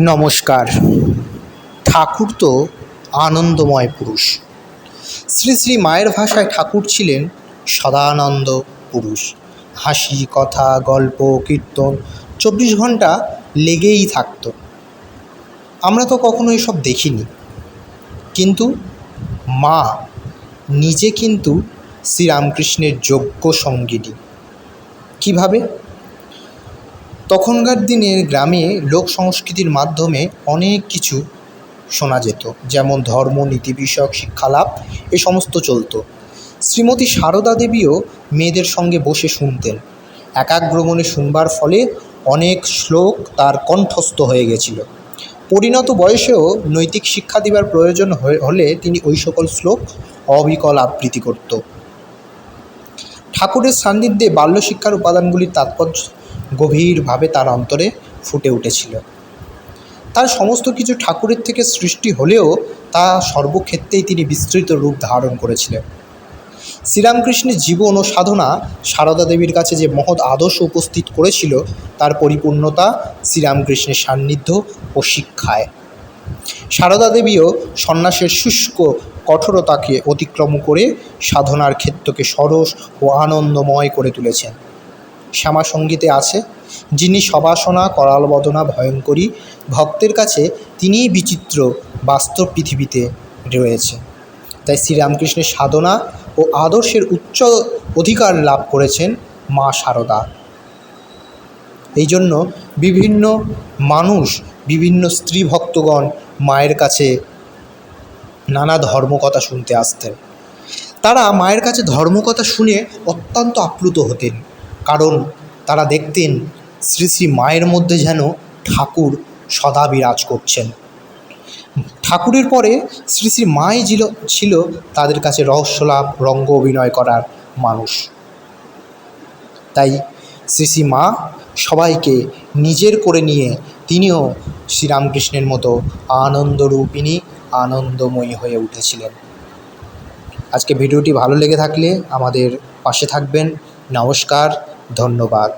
নমস্কার। ঠাকুর তো আনন্দময় পুরুষ। শ্রী শ্রী মায়ের ভাষায় ঠাকুর ছিলেন সদানন্দ পুরুষ। হাসি, কথা, গল্প, কীর্তন চব্বিশ ঘণ্টা লেগেই থাকতো। আমরা তো কখনো এসব দেখিনি। কিন্তু মা নিজে কিন্তু শ্রীরামকৃষ্ণের যোগ্য সঙ্গিনী। কীভাবে? তখনকার দিনের গ্রামে লোক সংস্কৃতির মাধ্যমে অনেক কিছু শোনা যেত, যেমন ধর্ম নীতি বিষয়ক শিক্ষালাভ এ সমস্ত চলতো। শ্রীমতী সারদা দেবীও মেয়েদের সঙ্গে বসে শুনতেন। একাগ্রমণে শুনবার ফলে অনেক শ্লোক তার কণ্ঠস্থ হয়ে গেছিল। পরিণত বয়সেও নৈতিক শিক্ষা দেবার প্রয়োজন হলে তিনি ওই সকল শ্লোক অবিকল আবৃত্তি করত। ঠাকুরের সান্নিধ্যে বাল্যশিক্ষার উপাদানগুলির তাৎপর্য গভীরভাবে তার অন্তরে ফুটে উঠেছিল। তার সমস্ত কিছু ঠাকুরের থেকে সৃষ্টি হলেও তা সর্বক্ষেত্রেই তিনি বিস্তৃত রূপ ধারণ করেছিলেন। শ্রীরামকৃষ্ণের জীবন ও সাধনা সারদা দেবীর কাছে যে মহৎ আদর্শ উপস্থিত করেছিল, তার পরিপূর্ণতা শ্রীরামকৃষ্ণের সান্নিধ্য ও শিক্ষায়। সারদা দেবীও সন্ন্যাসের শুষ্ক কঠোরতাকে অতিক্রম করে সাধনার ক্ষেত্রকে সরস ও আনন্দময় করে তুলেছেন। শ্যামা সঙ্গীতে আছে, যিনি সবাসনা করাল বদনা ভয়ঙ্করী, ভক্তের কাছে তিনিই বিচিত্র বাস্তব পৃথিবীতে রয়েছে। তাই শ্রীরামকৃষ্ণের সাধনা ও আদর্শের উচ্চ অধিকার লাভ করেছেন মা সারদা। এই জন্য বিভিন্ন মানুষ বিভিন্ন স্ত্রী ভক্তগণ মায়ের কাছে নানা ধর্মকথা শুনতে আসতেন। তারা মায়ের কাছে ধর্মকথা শুনে অত্যন্ত আপ্লুত হতেন। কারণ তারা দেখতেন শ্রী শ্রী মায়ের মধ্যে যেন ঠাকুর সদা বিরাজ করছেন। ঠাকুরের পরে শ্রী শ্রী মাই ছিল ছিল তাদের কাছে রহস্যলাভ, রঙ্গ অভিনয় করার মানুষ। তাই শ্রী শ্রী মা সবাইকে নিজের করে নিয়ে তিনিও শ্রীরামকৃষ্ণের মতো আনন্দরূপিণী, আনন্দময়ী হয়ে উঠেছিলেন। আজকে ভিডিওটি ভালো লেগে থাকলে আমাদের পাশে থাকবেন। নমস্কার, ধন্যবাদ।